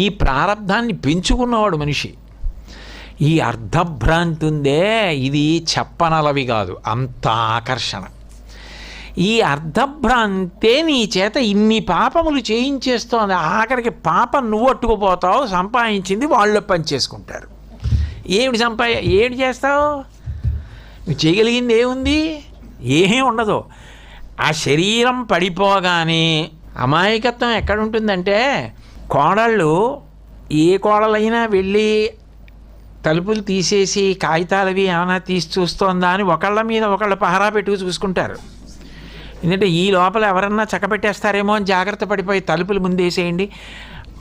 ఈ ప్రారంధాన్ని పెంచుకున్నవాడు మనిషి. ఈ అర్ధభ్రాంతి ఉందే ఇది చెప్పనలవి కాదు అంత ఆకర్షణ. ఈ అర్ధభ్రాంతే నీ చేత ఇన్ని పాపములు చేయించేస్తోంది. ఆఖరికి పాపం నువ్వు అట్టుకుపోతావు సంపాదించింది వాళ్ళు పనిచేసుకుంటారు ఏమిటి సంపా ఏమిటి చేస్తావు? నువ్వు చేయగలిగింది ఏముంది? ఏమీ ఉండదు. ఆ శరీరం పడిపోగానే అమాయకత్వం ఎక్కడ ఉంటుందంటే కోడళ్ళు ఏ కోడలైనా వెళ్ళి తలుపులు తీసేసి కాగితాలవి ఏమైనా తీసి చూస్తోందా అని ఒకళ్ళ మీద ఒకళ్ళ పహరా పెట్టుకు చూసుకుంటారు. ఎందుకంటే ఈ లోపల ఎవరన్నా చక్కబెట్టేస్తారేమో అని జాగ్రత్త పడిపోయి తలుపులు ముందేసేయండి.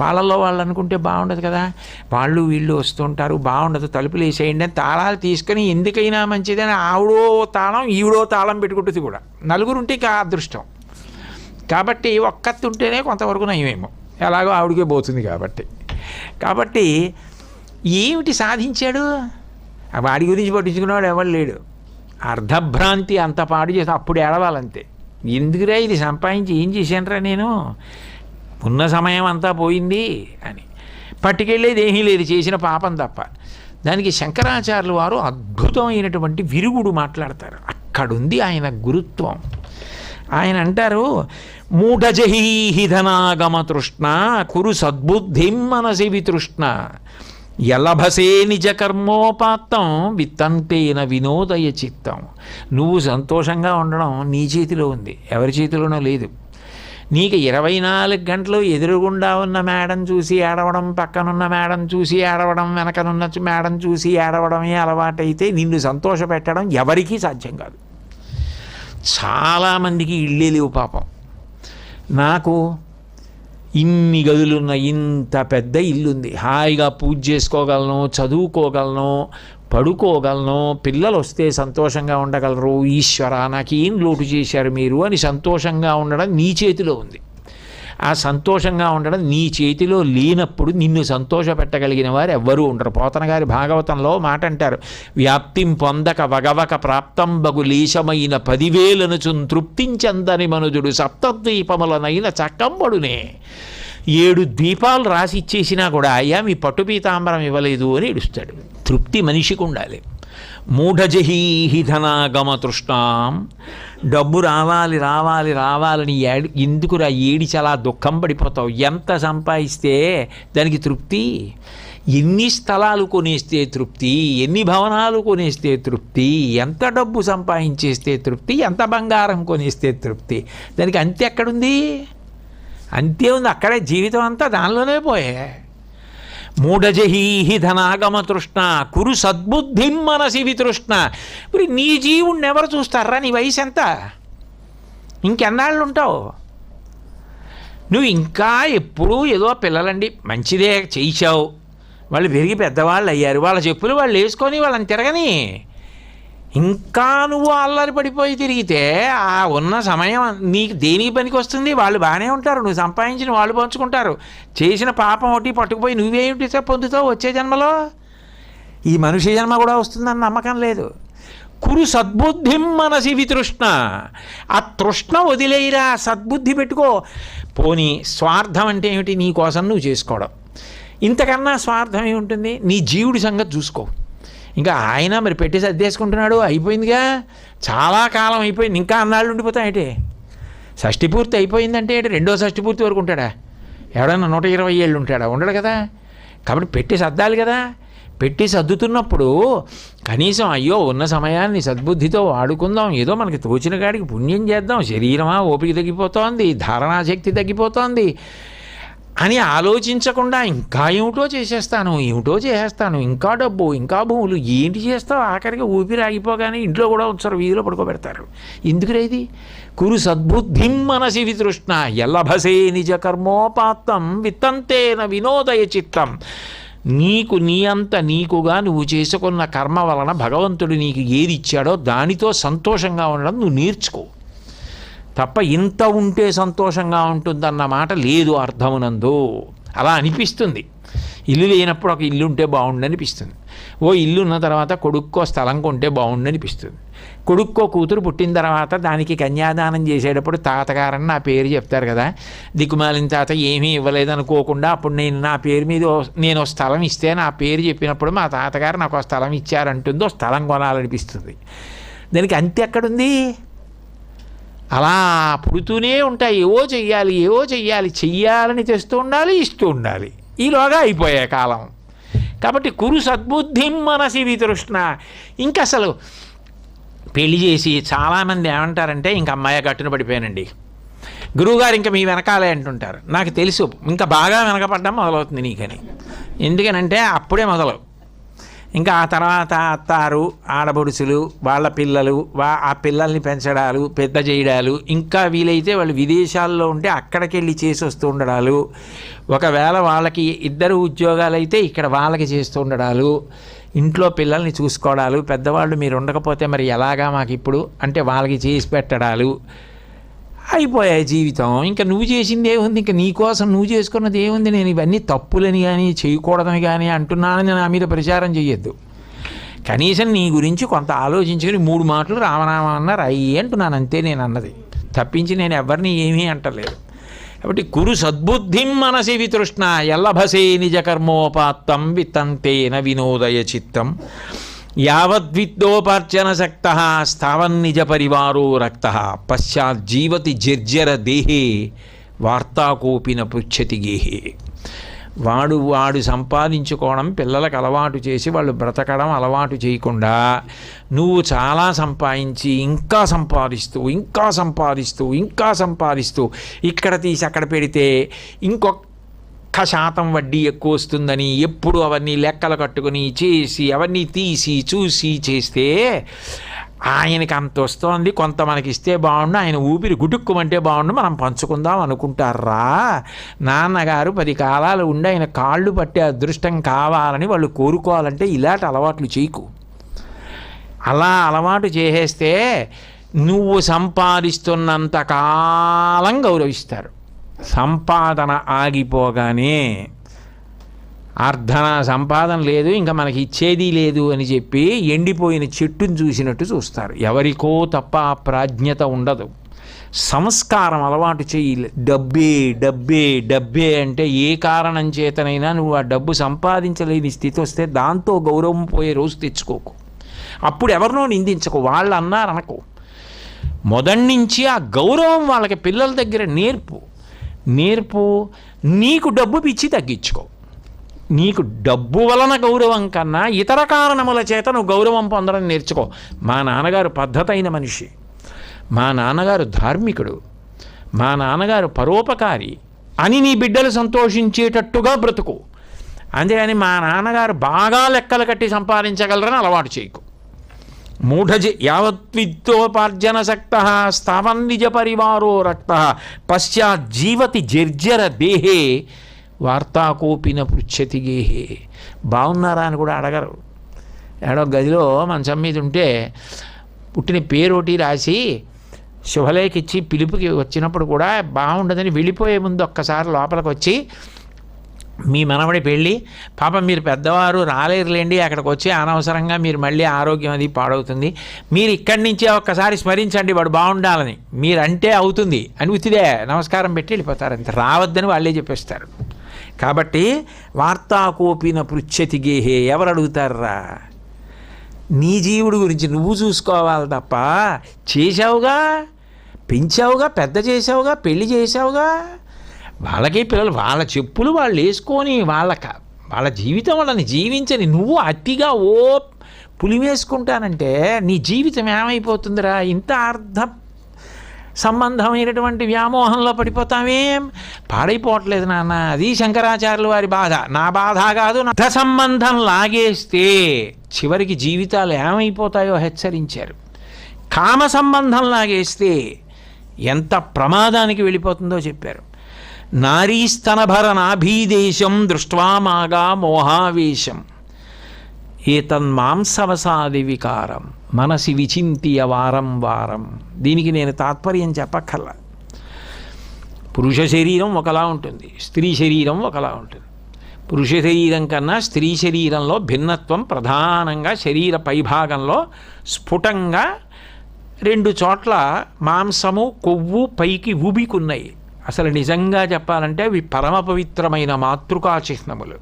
వాళ్ళల్లో వాళ్ళు అనుకుంటే బాగుండదు కదా. వాళ్ళు వీళ్ళు వస్తుంటారు బాగుండదు తలుపులు వేసేయండి అని తాళాలు తీసుకొని ఎందుకైనా మంచిదని ఆవిడో తాళం ఈవిడో తాళం పెట్టుకుంటుంది కూడా. నలుగురు ఉంటే ఇంకా అదృష్టం. కాబట్టి ఒక్కత్తి ఉంటేనే కొంతవరకు నయమేమో. ఎలాగో ఆవిడకే పోతుంది కాబట్టి. కాబట్టి ఏమిటి సాధించాడు? వాడి గురించి పట్టించుకున్నవాడు ఎవరు లేడు. అర్ధభ్రాంతి అంత పాడు చేసి అప్పుడు ఏడవాలంతే. ఎందుకురా ఇది సంపాదించి ఏం చేశానరా నేను? ఉన్న సమయం అంతా పోయింది అని. పట్టుకెళ్ళేది ఏమీ లేదు చేసిన పాపం తప్ప. దానికి శంకరాచార్యులు వారు అద్భుతమైనటువంటి విరుగుడు మాట్లాడతారు. అక్కడుంది ఆయన గురుత్వం. ఆయన అంటారు మూఢజహీహిధనాగమ తృష్ణ కురు సద్బుద్ధిం మనసి వితృష్ణ. ఎలభసే నిజ కర్మోపాత్తం విత్తంతేన వినోదయ చిత్తం. నువ్వు సంతోషంగా ఉండడం నీ చేతిలో ఉంది ఎవరి చేతిలోనో లేదు. నీకు ఇరవై నాలుగు గంటలు ఎదురుగుండా ఉన్న మేడం చూసి ఏడవడం పక్కనున్న మేడం చూసి ఏడవడం వెనకనున్న మేడం చూసి ఏడవడమే అలవాటైతే నిన్ను సంతోషపెట్టడం ఎవరికీ సాధ్యం కాదు. చాలామందికి ఇళ్ళే లేవు పాపం. నాకు ఇన్ని గదులున్న ఇంత పెద్ద ఇల్లుంది. హాయిగా పూజ చేసుకోగలను చదువుకోగలను పడుకోగలను పిల్లలు వస్తే సంతోషంగా ఉండగలరు. ఈశ్వర నాకు ఏం లోటు చేశారు మీరు? అని సంతోషంగా ఉండడం నీ చేతిలో ఉంది. ఆ సంతోషంగా ఉండడం నీ చేతిలో లేనప్పుడు నిన్ను సంతోషపెట్టగలిగిన వారు ఎవ్వరూ ఉండరు. పోతన గారి భాగవతంలో మాట అంటారు వ్యాప్తిం పొందక వగవక ప్రాప్తం బగు లేశమైన పదివేలను చున్ తృప్తించందని మనుజుడు సప్తద్వీపములనైన చక్కంబడునే. ఏడు ద్వీపాలు రాసి ఇచ్చేసినా కూడా అయ్యా మీ పట్టు పీతాంబరం ఇవ్వలేదు అని ఏడుస్తాడు. తృప్తి మనిషికి ఉండాలి. మూఢజహీహి ధనాగమ తృష్ణాం డబ్బు రావాలి రావాలి రావాలని ఏడు ఎందుకురా ఏడిచలా దుఃఖం పడిపోతావు? ఎంత సంపాదిస్తే దానికి తృప్తి? ఎన్ని స్థలాలు కొనేస్తే తృప్తి? ఎన్ని భవనాలు కొనేస్తే తృప్తి? ఎంత డబ్బు సంపాదించేస్తే తృప్తి? ఎంత బంగారం కొనేస్తే తృప్తి? దానికి అంతే ఎక్కడుంది అంతే ఉంది. అక్కడే జీవితం అంతా దానిలోనే పోయే. మూఢజహీహి ధనాగమ తృష్ణ కురు సద్బుద్ధిం మనసి వితృష్ణ. మరి నీ జీవుణ్ణి ఎవరు చూస్తారా? నీ వయసు ఎంత ఇంకెన్నాళ్ళు ఉంటావు నువ్వు ఇంకా ఎప్పుడూ ఏదో పిల్లలండి మంచిదే చేయించావు వాళ్ళు పెరిగి పెద్దవాళ్ళు అయ్యారు వాళ్ళ చెప్పులు వాళ్ళు వేసుకొని వాళ్ళని తిరగని ఇంకా నువ్వు అల్లరి పడిపోయి తిరిగితే ఆ ఉన్న సమయం నీకు దేనికి పనికి వస్తుంది? వాళ్ళు బాగానే ఉంటారు. నువ్వు సంపాదించిన వాళ్ళు పంచుకుంటారు. చేసిన పాపం ఒకటి పట్టుకుపోయి నువ్వేమిటి పొందుతావు వచ్చే జన్మలో? ఈ మనిషి జన్మ కూడా వస్తుందని నమ్మకం లేదు. కురు సద్బుద్ధిం మనసి వితృష్ణ. ఆ తృష్ణ వదిలేయిరా సద్బుద్ధి పెట్టుకో. పోనీ స్వార్థం అంటే ఏమిటి నీ కోసం నువ్వు చేసుకోవడం? ఇంతకన్నా స్వార్థం ఏముంటుంది? నీ జీవుడి సంగతి చూసుకో. ఇంకా ఆయన మరి పెట్టి సర్దేసుకుంటున్నాడు అయిపోయిందిగా. చాలా కాలం అయిపోయింది. ఇంకా అన్నాళ్ళు ఉండిపోతాయి షష్టి పూర్తి అయిపోయిందంటే రెండో షష్టి పూర్తి వరకు ఉంటాడా? ఎవడన్నా నూట ఇరవై ఏళ్ళు ఉంటాడా? ఉండడు కదా. కాబట్టి పెట్టి సర్దాలి కదా. పెట్టి సర్దుతున్నప్పుడు కనీసం అయ్యో ఉన్న సమయాన్ని సద్బుద్ధితో వాడుకుందాం. ఏదో మనకి తోచిన కాడికి పుణ్యం చేద్దాం. శరీరమా ఓపిక తగ్గిపోతోంది. ధారణాశక్తి తగ్గిపోతోంది. అని ఆలోచించకుండా ఇంకా ఏమిటో చేసేస్తాను ఏమిటో చేసేస్తాను ఇంకా డబ్బు ఇంకా భూములు ఏంటి చేస్తావు? ఆఖరికి ఊపిరి ఆగిపోగానే ఇంట్లో కూడా ఉంచారు వీధిలో పడుకోబెడతారు. ఎందుకురా ఇది? కురు సద్బుద్ధిం మనసి వితృష్ణ ఎల్లభసే నిజ కర్మోపాత్తం విత్తంతేన వినోదయ చిత్తం. నీకు నీ అంత నీకుగా నువ్వు చేసుకున్న కర్మ వలన భగవంతుడు నీకు ఏది ఇచ్చాడో దానితో సంతోషంగా ఉండడం నువ్వు నేర్చుకో. తప్ప ఇంత ఉంటే సంతోషంగా ఉంటుందన్న మాట లేదు అర్థమునందు. అలా అనిపిస్తుంది. ఇల్లు లేనప్పుడు ఒక ఇల్లు ఉంటే బాగుండు అనిపిస్తుంది ఓ ఇల్లు ఉన్న తర్వాత కొడుక్కో స్థలం కొంటే బాగుండు అనిపిస్తుంది కొడుక్కో కూతురు పుట్టిన తర్వాత దానికి కన్యాదానం చేసేటప్పుడు తాతగారని నా పేరు చెప్తారు కదా. దిక్కుమాలిన తాత ఏమీ ఇవ్వలేదనుకోకుండా అప్పుడు నేను నా పేరు మీద నేను స్థలం ఇస్తే నా పేరు చెప్పినప్పుడు మా తాతగారు నాకు ఒక స్థలం ఇచ్చారంటుందో స్థలం కొనాలనిపిస్తుంది. దానికి అంతే ఎక్కడుంది అలా పుడుతూనే ఉంటాయి. ఏవో చెయ్యాలి ఏవో చెయ్యాలి. చెయ్యాలని తెస్తూ ఉండాలి ఇస్తూ ఉండాలి. ఈలోగా అయిపోయే కాలం. కాబట్టి కురు సద్బుద్ధిం మనసి వితృష్ణ. ఇంకా అసలు పెళ్ళి చేసి చాలామంది ఏమంటారంటే ఇంక అమ్మాయి గట్టున పడిపోయానండి. గురువుగారు ఇంకా మీ వెనకాలే అంటుంటారు. నాకు తెలుసు ఇంకా బాగా వెనకపడ్డం మొదలవుతుంది నీకని. ఎందుకనంటే అప్పుడే మొదలు ఇంకా ఆ తర్వాత అత్తారు ఆడబొడుచులు వాళ్ళ పిల్లలు వా ఆ పిల్లల్ని పెంచడాలు పెద్ద చేయడాలు ఇంకా వీలైతే వాళ్ళు విదేశాల్లో ఉంటే అక్కడికి వెళ్ళి చేసి వస్తూ ఉండడాలు. ఒకవేళ వాళ్ళకి ఇద్దరు ఉద్యోగాలు అయితే ఇక్కడ వాళ్ళకి చేస్తూ ఉండడాలు ఇంట్లో పిల్లల్ని చూసుకోవడాలు పెద్దవాళ్ళు మీరు ఉండకపోతే మరి ఎలాగా మాకు ఇప్పుడు అంటే వాళ్ళకి చేసి పెట్టడాలు అయిపోయాయి జీవితం. ఇంకా నువ్వు చేసింది ఏముంది? ఇంకా నీ కోసం నువ్వు చేసుకున్నది ఏముంది? నేను ఇవన్నీ తప్పులని కానీ చేయకూడదని కానీ అంటున్నానని నా మీద ప్రచారం చేయొద్దు కనీసం నీ గురించి కొంత ఆలోచించుకుని మూడు మాటలు రామనామ అన్నారు అయ్యి అంటున్నాను అంతే నేను అన్నది. తప్పించి నేను ఎవరిని ఏమీ అంటలేదు. కాబట్టి కురు సద్బుద్ధిం మనసి వితృష్ణ ఎల్లభసే నిజ వితంతేన వినోదయ చిత్తం. యావద్విద్యోపార్జన శక్త స్థావన్నిజ పరివారో రక్త పశ్చాత్ జీవతి జర్జర దేహే వార్తాకోపిన పుచ్చతి గేహే. వాడు వాడు సంపాదించుకోవడం పిల్లలకు అలవాటు చేసి వాళ్ళు బ్రతకడం అలవాటు చేయకుండా నువ్వు చాలా సంపాదించి ఇంకా సంపాదిస్తూ ఇంకా సంపాదిస్తూ ఇంకా సంపాదిస్తూ ఇక్కడ తీసి అక్కడ పెడితే ఇంకొక శాతం వడ్డీ ఎక్కువ వస్తుందని ఎప్పుడు అవన్నీ లెక్కలు కట్టుకుని చేసి అవన్నీ తీసి చూసి చేస్తే ఆయనకి అంత వస్తోంది. కొంత మనకి ఇస్తే బాగుండు ఆయన ఊపిరి గుటుక్కుమంటే బాగుండు మనం పంచుకుందాం అనుకుంటారా? నాన్నగారు పది కాలాలు ఉండి ఆయన కాళ్ళు పట్టే అదృష్టం కావాలని వాళ్ళు కోరుకోవాలంటే ఇలాంటి అలవాట్లు చేయకు. అలా అలవాటు చేసేస్తే నువ్వు సంపాదిస్తున్నంత కాలం గౌరవిస్తారు. సంపాదన ఆగిపోగానే అర్ధన సంపాదన లేదు ఇంకా మనకి ఇచ్చేది లేదు అని చెప్పి ఎండిపోయిన చెట్టును చూసినట్టు చూస్తారు. ఎవరికో తప్ప ఆ ప్రాజ్ఞత ఉండదు. సంస్కారం అలవాటు చేయి డబ్బే డబ్బే డబ్బే అంటే ఏ కారణం చేతనైనా నువ్వు ఆ డబ్బు సంపాదించలేని స్థితి వస్తే దాంతో గౌరవం పోయే రోజు తెచ్చుకోకు. అప్పుడు ఎవరినో నిందించకు వాళ్ళు అన్నారు మొదటి నుంచి ఆ గౌరవం వాళ్ళకి పిల్లల దగ్గర నేర్పు. నేర్పు నీకు డబ్బు పిచ్చి తగ్గించుకో. నీకు డబ్బు వలన గౌరవం కన్నా ఇతర కారణముల చేత నువ్వు గౌరవం పొందడం నేర్చుకో. మా నాన్నగారు పద్ధతైన మనిషి. మా నాన్నగారు ధార్మికుడు. మా నాన్నగారు పరోపకారి. అని నీ బిడ్డలు సంతోషించేటట్టుగా బ్రతుకు. అంతేగాని మా నాన్నగారు బాగా లెక్కలు కట్టి సంపాదించగలరని అలవాటు చేయకు. మూఢజి యావద్విద్యోపార్జన శక్త స్థావన్నిజ పరివారో రక్త. పశ్చాత్ జీవతి జర్జర దేహే వార్తాకోపిన పృచ్చతి గేహే. బాగున్నారా అని కూడా అడగరు. ఏడో గదిలో మంచం మీద ఉంటే పుట్టిన పేరోటి రాసి శుభలేఖ ఇచ్చి పిలుపుకి వచ్చినప్పుడు కూడా బాగుండదని వెళ్ళిపోయే ముందు ఒక్కసారి లోపలికి వచ్చి మీ మనవడి పెళ్ళి. పాపం మీరు పెద్దవారు రాలేరులేండి అక్కడికి వచ్చి అనవసరంగా మీరు మళ్ళీ ఆరోగ్యం అది పాడవుతుంది. మీరు ఇక్కడి నుంచే ఒక్కసారి స్మరించండి వాడు బాగుండాలని. మీరంటే అవుతుంది. అని ఉత్తిదే నమస్కారం పెట్టి వెళ్ళిపోతారు. అంతే. రావద్దని వాళ్ళే చెప్పేస్తారు. కాబట్టి వార్తాకోపిన పృచ్చతి గేహే ఎవరు అడుగుతారా నీ జీవుడు గురించి నువ్వు చూసుకోవాలి తప్ప చేసావుగా పెంచావుగా? పెద్ద చేసావుగా పెళ్ళి చేసావుగా వాళ్ళకి పిల్లలు వాళ్ళ చెప్పులు వాళ్ళు వేసుకొని వాళ్ళ వాళ్ళ జీవితం వాళ్ళని జీవించని నువ్వు అతిగా ఓ పులివేసుకుంటానంటే నీ జీవితం ఏమైపోతుందిరా? ఇంత అర్థ సంబంధమైనటువంటి వ్యామోహంలో పడిపోతామేం పాడైపోవట్లేదు నాన్న. అది శంకరాచార్యులు వారి బాధ. నా బాధ కాదు నా అర్థ సంబంధం లాగేస్తే చివరికి జీవితాలు ఏమైపోతాయో హెచ్చరించారు. కామ సంబంధం లాగేస్తే ఎంత ప్రమాదానికి వెళ్ళిపోతుందో చెప్పారు. నారీస్తనభర నాభీదేశం దృష్ట్వామాగా మోహావేశం ఏతన్మాంసవసాది వికారం మనసి విచింతియ వారం వారం దీనికి నేను తాత్పర్యం చెప్పక్కర్లా। పురుష శరీరం ఒకలా ఉంటుంది స్త్రీ శరీరం ఒకలా ఉంటుంది। పురుష శరీరం కన్నా స్త్రీ శరీరంలో భిన్నత్వం ప్రధానంగా శరీర పైభాగంలో స్ఫుటంగా రెండు చోట్ల మాంసము కొవ్వు పైకి ఊబికున్నాయి. అసలు నిజంగా చెప్పాలంటే అవి పరమ పవిత్రమైన మాతృకా చిహ్నములు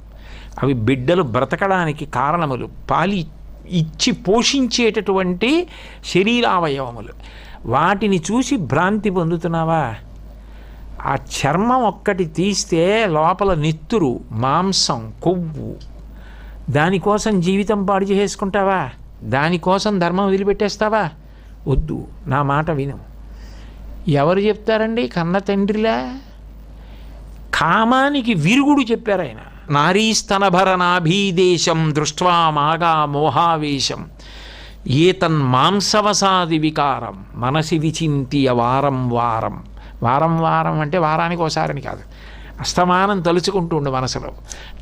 అవి బిడ్డలు బ్రతకడానికి కారణములు పాలి ఇచ్చి పోషించేటటువంటి శరీరావయవములు. వాటిని చూసి భ్రాంతి పొందుతున్నావా? ఆ చర్మం ఒక్కటి తీస్తే లోపల నెత్తురు మాంసం కొవ్వు. దానికోసం జీవితం పాడు చేసుకుంటావా దానికోసం ధర్మం వదిలిపెట్టేస్తావా? వద్దు నా మాట విను. ఎవరు చెప్తారండి కన్న తండ్రిలా? కామానికి విరుగుడు చెప్పారు ఆయన. నారీస్తనభరనాభీదేశం దృష్ట్వా మాగా మోహావేశం. ఏతన్ మాంసవసాది వికారం. మనసి విచింతియ వారం వారం. వారం వారం అంటే వారానికి ఒకసారని కాదు. అస్తమానం తలుచుకుంటూ ఉండు మనసులో.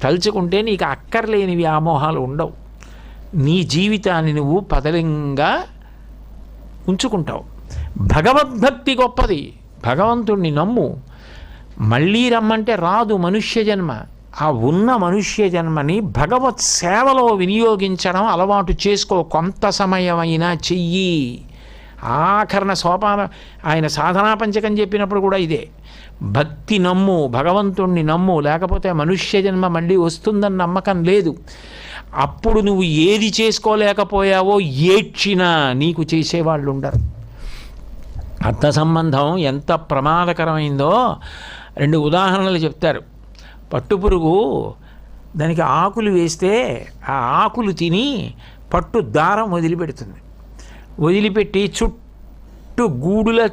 తలుచుకుంటే నీకు అక్కర్లేని వ్యామోహాలు ఉండవు. నీ జీవితాన్ని నువ్వు పదలంగా ఉంచుకుంటావు. భగవద్భక్తి గొప్పది. భగవంతుణ్ణి నమ్ము. మళ్ళీ రమ్మంటే రాదు మనుష్య జన్మ. ఆ ఉన్న మనుష్య జన్మని భగవత్ సేవలో వినియోగించడం అలవాటు చేసుకో. కొంత సమయమైనా చెయ్యి. ఆఖరణ సోపాన ఆయన సాధనా పంచకం చెప్పినప్పుడు కూడా ఇదే. భక్తి నమ్ము భగవంతుణ్ణి నమ్ము. లేకపోతే మనుష్య జన్మ మళ్ళీ వస్తుందని నమ్మకం లేదు. అప్పుడు నువ్వు ఏది చేసుకోలేకపోయావో ఏడ్చినా నీకు చేసేవాళ్ళు ఉండరు అర్థ సంబంధం ఎంత ప్రమాదకరమైందో రెండు ఉదాహరణలు చెప్తారు. పట్టుపురుగు దానికి ఆకులు వేస్తే ఆ ఆకులు తిని పట్టు దారం వదిలిపెడుతుంది. వదిలిపెట్టి చుట్టూ గూడుల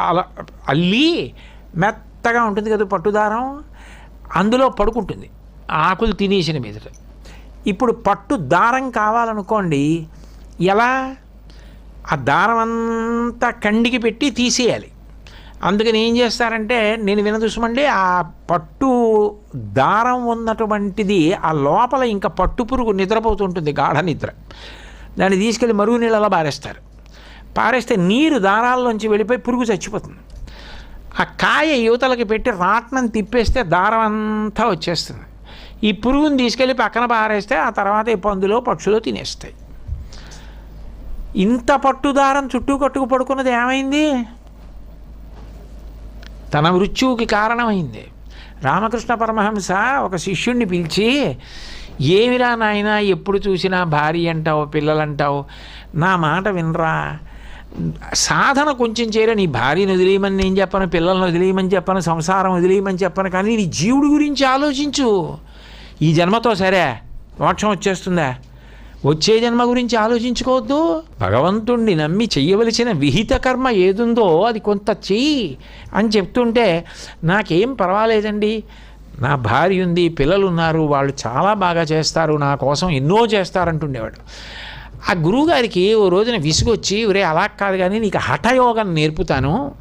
అలా అల్లి మెత్తగా ఉంటుంది కదా పట్టుదారం అందులో పడుకుంటుంది. ఆకులు తినేసిన మీదట. ఇప్పుడు పట్టు దారం కావాలనుకోండి ఎలా? ఆ దారం అంతా కండికి పెట్టి తీసేయాలి. అందుకని ఏం చేస్తారంటే నేను వినదూసమండి ఆ పట్టు దారం ఉన్నటువంటిది ఆ లోపల ఇంకా పట్టు పురుగు నిద్రపోతుంటుంది గాఢ నిద్ర. దాన్ని తీసుకెళ్ళి మరుగు నీళ్ళలో పారేస్తారు. పారేస్తే నీరు దారాల్లోంచి వెళ్ళిపోయి పురుగు చచ్చిపోతుంది. ఆ కాయ యువతలకి పెట్టి రాట్నం తిప్పేస్తే దారం అంతా వచ్చేస్తుంది. ఈ పురుగుని తీసుకెళ్ళి పక్కన పారేస్తే ఆ తర్వాత ఈ పందులో పక్షులు తినేస్తాయి. ఇంత పట్టుదారం చుట్టూ కట్టుకు పడుకున్నది ఏమైంది? తన మృత్యువుకి కారణమైంది. రామకృష్ణ పరమహంస ఒక శిష్యుణ్ణి పిలిచి ఏమిరా నాయన ఎప్పుడు చూసినా భార్య అంటావు పిల్లలంటావు? నా మాట వినరా? సాధన కొంచెం చేయరా? నీ భార్యను వదిలేయమని నేను చెప్పను పిల్లల్ని వదిలేయమని చెప్పను సంసారం వదిలేయమని చెప్పను కానీ నీ జీవుడి గురించి ఆలోచించు. ఈ జన్మతో సరే మోక్షం వచ్చేస్తుందా? వచ్చే జన్మ గురించి ఆలోచించుకోవద్దు. భగవంతుణ్ణి నమ్మి చెయ్యవలసిన విహిత కర్మ ఏదుందో అది కొంత చెయ్యి అని చెప్తుంటే నాకేం పర్వాలేదండి. నా భార్య ఉంది పిల్లలు ఉన్నారు వాళ్ళు చాలా బాగా చేస్తారు నా కోసం ఎన్నో చేస్తారంటుండేవాడు. ఆ గురువుగారికి ఓ రోజున విసుగొచ్చి ఒరే అలా కాదు కానీ నీకు హఠయోగం నేర్పుతాను.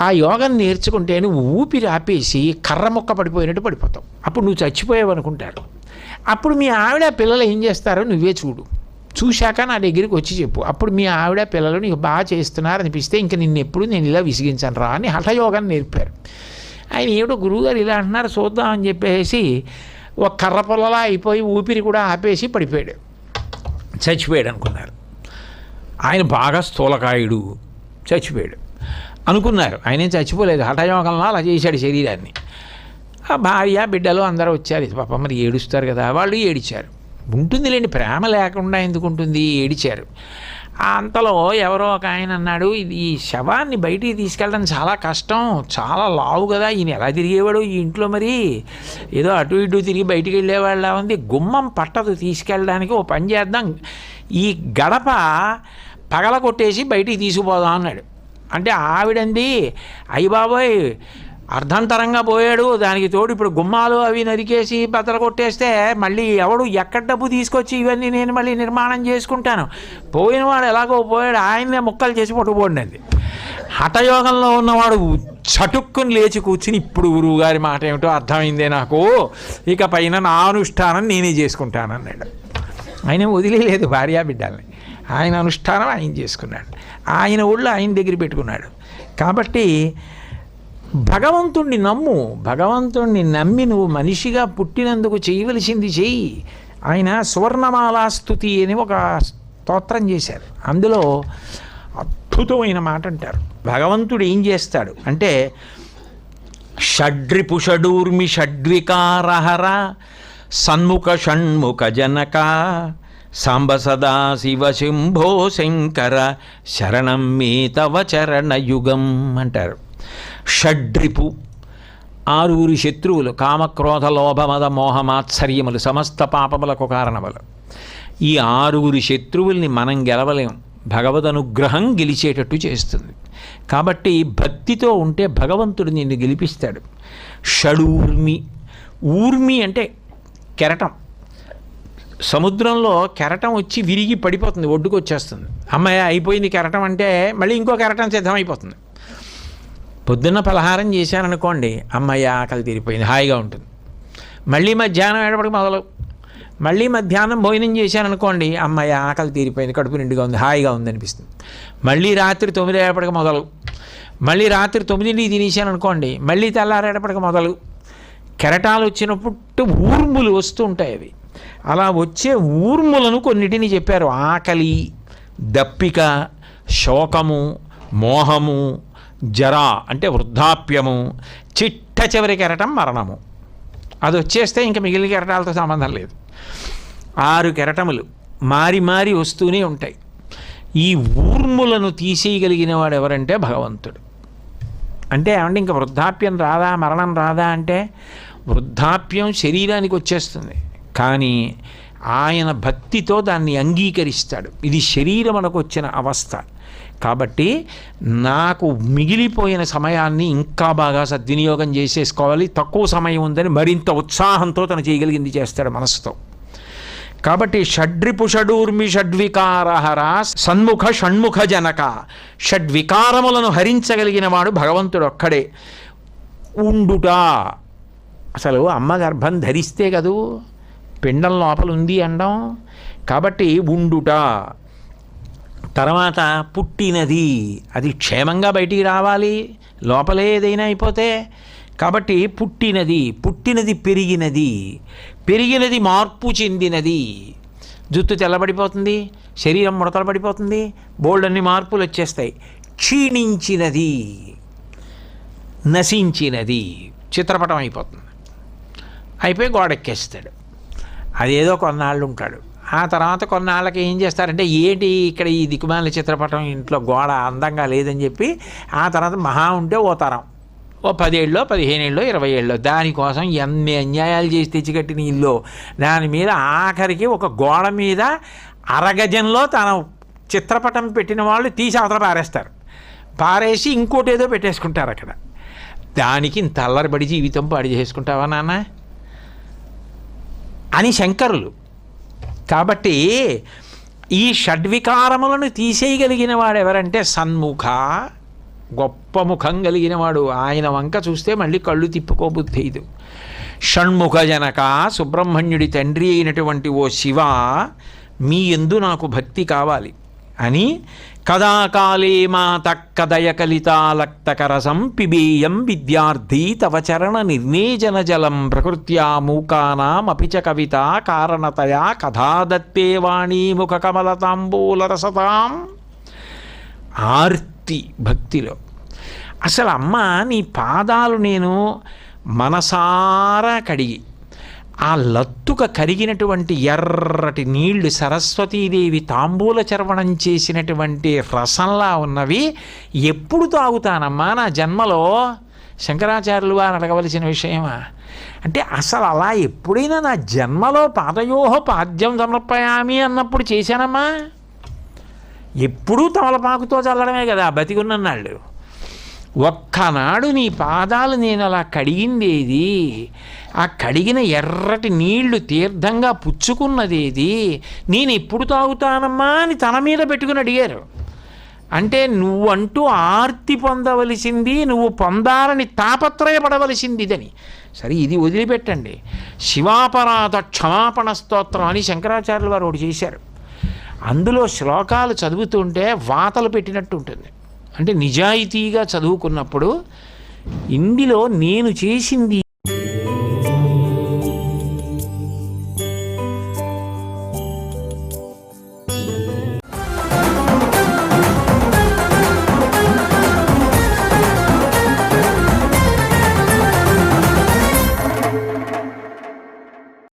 ఆ యోగం నేర్చుకుంటే నువ్వు ఊపిరి ఆపేసి కర్ర మొక్క పడిపోయినట్టు పడిపోతావు. అప్పుడు నువ్వు చచ్చిపోయావు అనుకుంటారు అప్పుడు మీ ఆవిడ పిల్లలు ఏం చేస్తారో నువ్వే చూడు. చూశాక నా దగ్గరికి వచ్చి చెప్పు. అప్పుడు మీ ఆవిడ పిల్లలు నీకు బాగా చేస్తున్నారు అనిపిస్తే ఇంక నిన్ను ఎప్పుడు నేను ఇలా విసిగించాను రా అని హఠయోగం నేర్పారు. ఆయన ఏమిటో గురువుగారు ఇలా అంటున్నారు చూద్దాం అని చెప్పేసి ఒక కర్ర పొలలా అయిపోయి ఊపిరి కూడా ఆపేసి పడిపోయాడు. చచ్చిపోయాడు అనుకున్నారు. ఆయన బాగా స్థూలకాయుడు. చచ్చిపోయాడు. అనుకున్నారు. ఆయన చచ్చిపోలేదు. హఠయోగంలో అలా చేశాడు శరీరాన్ని. ఆ భార్య బిడ్డలు అందరూ వచ్చారు. ఇది మరి ఏడుస్తారు కదా వాళ్ళు ఏడిచారు. ఉంటుందిలేండి ప్రేమ లేకుండా ఎందుకు ఉంటుంది? ఏడిచారు. అంతలో ఎవరో ఒక ఆయన అన్నాడు ఇది ఈ శవాన్ని బయటికి తీసుకెళ్ళడం చాలా కష్టం చాలా లావు కదా ఈయన ఎలా తిరిగేవాడు ఈ ఇంట్లో మరి? ఏదో అటు ఇటు తిరిగి బయటికి వెళ్ళేవాళ్ళ ఉంది గుమ్మం పట్టదు తీసుకెళ్ళడానికి ఓ పని చేద్దాం. ఈ గడప పగల కొట్టేసి బయటికి తీసుకుపోదాం అన్నాడు. అంటే ఆవిడంది అయ్యి బాబోయ్ అర్ధంతరంగా పోయాడు. దానికి తోడు ఇప్పుడు గుమ్మాలు అవి నరికేసి బద్దలు కొట్టేస్తే మళ్ళీ ఎవడు ఎక్కడ డబ్బు తీసుకొచ్చి ఇవన్నీ నేను మళ్ళీ నిర్మాణం చేసుకుంటాను. పోయినవాడు ఎలాగో పోయాడు. ఆయన్నే ముక్కలు చేసి పట్టుకుపోండి హఠయోగంలో ఉన్నవాడు చటుక్కుని లేచి కూర్చుని ఇప్పుడు గురువు గారి మాట ఏమిటో అర్థమైందే నాకు. ఇక పైన నా అనుష్ఠానం నేనే చేసుకుంటాను అన్నాడు. ఆయన వదిలేదు భార్యా బిడ్డల్ని. ఆయన అనుష్ఠానం ఆయన చేసుకున్నాడు. ఆయన ఊళ్ళో ఆయన దగ్గర పెట్టుకున్నాడు. కాబట్టి భగవంతుణ్ణి నమ్ము. భగవంతుణ్ణి నమ్మి నువ్వు మనిషిగా పుట్టినందుకు చేయవలసింది చెయ్యి ఆయన సువర్ణమాలా స్థుతి అని ఒక స్తోత్రం చేశారు. అందులో అద్భుతమైన మాట అంటారు. భగవంతుడు ఏం చేస్తాడు అంటే షడ్రిపుషడూర్మి షడ్వికారహర సన్ముఖ షణ్ముఖ జనక సాంబ సదా శివ శంభో శంకర శరణం మే తవ చరణయుగం అంటారు. షడ్రిపు. ఆరుగురు శత్రువులు కామక్రోధ లోభమద మోహమాత్సర్యములు సమస్త పాపములకు కారణములు. ఈ ఆరుగురు శత్రువుల్ని మనం గెలవలేం. భగవద్ అనుగ్రహం గెలిచేటట్టు చేస్తుంది. కాబట్టి భక్తితో ఉంటే భగవంతుడు నిన్ను గెలిపిస్తాడు. షడూర్మి. ఊర్మి అంటే కెరటం. సముద్రంలో కెరటం వచ్చి విరిగి పడిపోతుంది ఒడ్డుకు వచ్చేస్తుంది అమ్మాయి అయిపోయింది కెరటం అంటే మళ్ళీ ఇంకో కెరటం సిద్ధమైపోతుంది. పొద్దున్న పలహారం చేశారనుకోండి అమ్మాయి ఆకలి తీరిపోయింది హాయిగా ఉంటుంది. మళ్ళీ మధ్యాహ్నం ఏడపడికి మొదలు. మళ్ళీ మధ్యాహ్నం భోజనం చేశారనుకోండి అమ్మాయి ఆకలి తీరిపోయింది కడుపు నిండుగా ఉంది హాయిగా ఉంది అనిపిస్తుంది. మళ్ళీ రాత్రి తొమ్మిది ఏడపడికి మొదలు. మళ్ళీ రాత్రి తొమ్మిదింటికి తినేసాను అనుకోండి మళ్ళీ తెల్లారేటప్పటికి మొదలు. కెరటాలు వచ్చినప్పుడు ఊర్ములు వస్తూ ఉంటాయి అవి. అలా వచ్చే ఊర్ములను కొన్నిటిని చెప్పారు. ఆకలి దప్పిక శోకము మోహము జరా అంటే వృద్ధాప్యము చిట్ట చివరి కెరటం మరణము. అది వచ్చేస్తే ఇంకా మిగిలిన కెరటాలతో సంబంధం లేదు. ఆరు కెరటములు మారి మారి వస్తూనే ఉంటాయి. ఈ ఊర్ములను తీసేయగలిగిన వాడు ఎవరంటే భగవంతుడు. అంటే ఏమంటే ఇంకా వృద్ధాప్యం రాదా మరణం రాదా అంటే వృద్ధాప్యం శరీరానికి వచ్చేస్తుంది. కానీ ఆయన భక్తితో దాన్ని అంగీకరిస్తాడు. ఇది శరీరం మనకు వచ్చిన అవస్థ. కాబట్టి నాకు మిగిలిపోయిన సమయాన్ని ఇంకా బాగా సద్వినియోగం చేసేసుకోవాలి. తక్కువ సమయం ఉందని మరింత ఉత్సాహంతో తను చేయగలిగింది చేస్తాడు మనసుతో. కాబట్టి షడ్రిపు షడూర్మి షడ్వికారహర సన్ముఖ షణ్ముఖ జనక షడ్వికారములను హరించగలిగిన వాడు భగవంతుడు ఒక్కడే. ఉండుట. అసలు అమ్మ గర్భం ధరిస్తే కదూ? పిండం లోపల ఉంది అండం. కాబట్టి ఉండుట. తర్వాత పుట్టినది. అది క్షేమంగా బయటికి రావాలి. లోపలే ఏదైనా అయిపోతే. కాబట్టి పుట్టినది పుట్టినది పెరిగినది. పెరిగినది మార్పు చెందినది. జుత్తు తెల్లబడిపోతుంది శరీరం ముడతలు పడిపోతుంది బోల్డ్ అన్ని మార్పులు వచ్చేస్తాయి. క్షీణించినది నశించినది. చిత్రపటం అయిపోతుంది. అయిపోయి గోడెక్కేస్తాడు. అదేదో కొన్నాళ్ళు ఉంటాడు. ఆ తర్వాత కొన్నాళ్ళకి ఏం చేస్తారంటే ఏంటి ఇక్కడ ఈ దిక్కుమాల చిత్రపటం ఇంట్లో గోడ అందంగా లేదని చెప్పి ఆ తర్వాత మహా ఉంటే ఓ తరం. ఓ పదేళ్ళలో పదిహేనేళ్ళలో ఇరవై ఏళ్ళలో దానికోసం ఎన్ని అన్యాయాలు చేసి తెచ్చికట్టిన ఇల్లు. దాని మీద ఆఖరికి ఒక గోడ మీద అరగజంలో తన చిత్రపటం పెట్టిన వాళ్ళు తీసి అవతల పారేస్తారు. పారేసి ఇంకోటి ఏదో పెట్టేసుకుంటారు అక్కడ. దానికి తల్లరబడి జీవితం పాడు చేసుకుంటావా నాన్న? అని శంకరులు కాబట్టి ఈ షడ్వికారములను తీసేయగలిగిన వాడు ఎవరంటే సన్ముఖ గొప్ప ముఖం కలిగిన వాడు. ఆయన వంక చూస్తే మళ్ళీ కళ్ళు తిప్పుకోబుద్ధేదు షణ్ముఖ జనక సుబ్రహ్మణ్యుడి తండ్రి అయినటువంటి ఓ శివ మీ ఎందు నాకు భక్తి కావాలి. అని కదాకాలే మాత కదయకలితాలక్తకరసం పిబేయం విద్యార్థి తవ చరణ నిర్నేజన జలం ప్రకృత్యా మూకానామపి చ కవిత కారణతయా కథాదత్తే వాణీ కమలతాంబూలరసతాం. ఆర్తి భక్తిలో. అసలు అమ్మ నీ పాదాలు నేను మనసారా కడిగి ఆ లత్తుక కరిగినటువంటి ఎర్రటి నీళ్ళు సరస్వతీదేవి తాంబూల చర్వణం చేసినటువంటి రసంలా ఉన్నవి ఎప్పుడు తాగుతానమ్మా నా జన్మలో? శంకరాచార్యులు వారు అడగవలసిన విషయమా? అంటే అసలు అలా ఎప్పుడైనా నా జన్మలో పాదయోహ పాద్యం సమర్పయామి అన్నప్పుడు చేశానమ్మా? ఎప్పుడూ తమలపాకుతో చల్లడమే కదా బతికున్నన్నాళ్ళు. ఒక్కనాడు నీ పాదాలు నేను అలా కడిగిందేది? ఆ కడిగిన ఎర్రటి నీళ్ళు తీర్థంగా పుచ్చుకున్నదేది? నేను ఎప్పుడు తాగుతానమ్మా అని తన మీద పెట్టుకుని అడిగారు. అంటే నువ్వంటూ ఆర్తి పొందవలసింది నువ్వు పొందాలని తాపత్రయపడవలసింది ఇదని. సరే ఇది వదిలిపెట్టండి. శివాపరాధ క్షమాపణ స్తోత్రం అని శంకరాచార్యులు వారు ఒకటి చేశారు. అందులో శ్లోకాలు చదువుతుంటే వాతలు పెట్టినట్టు ఉంటుంది. అంటే నిజాయితీగా చదువుకున్నప్పుడు ఇందులో నేను చేసింది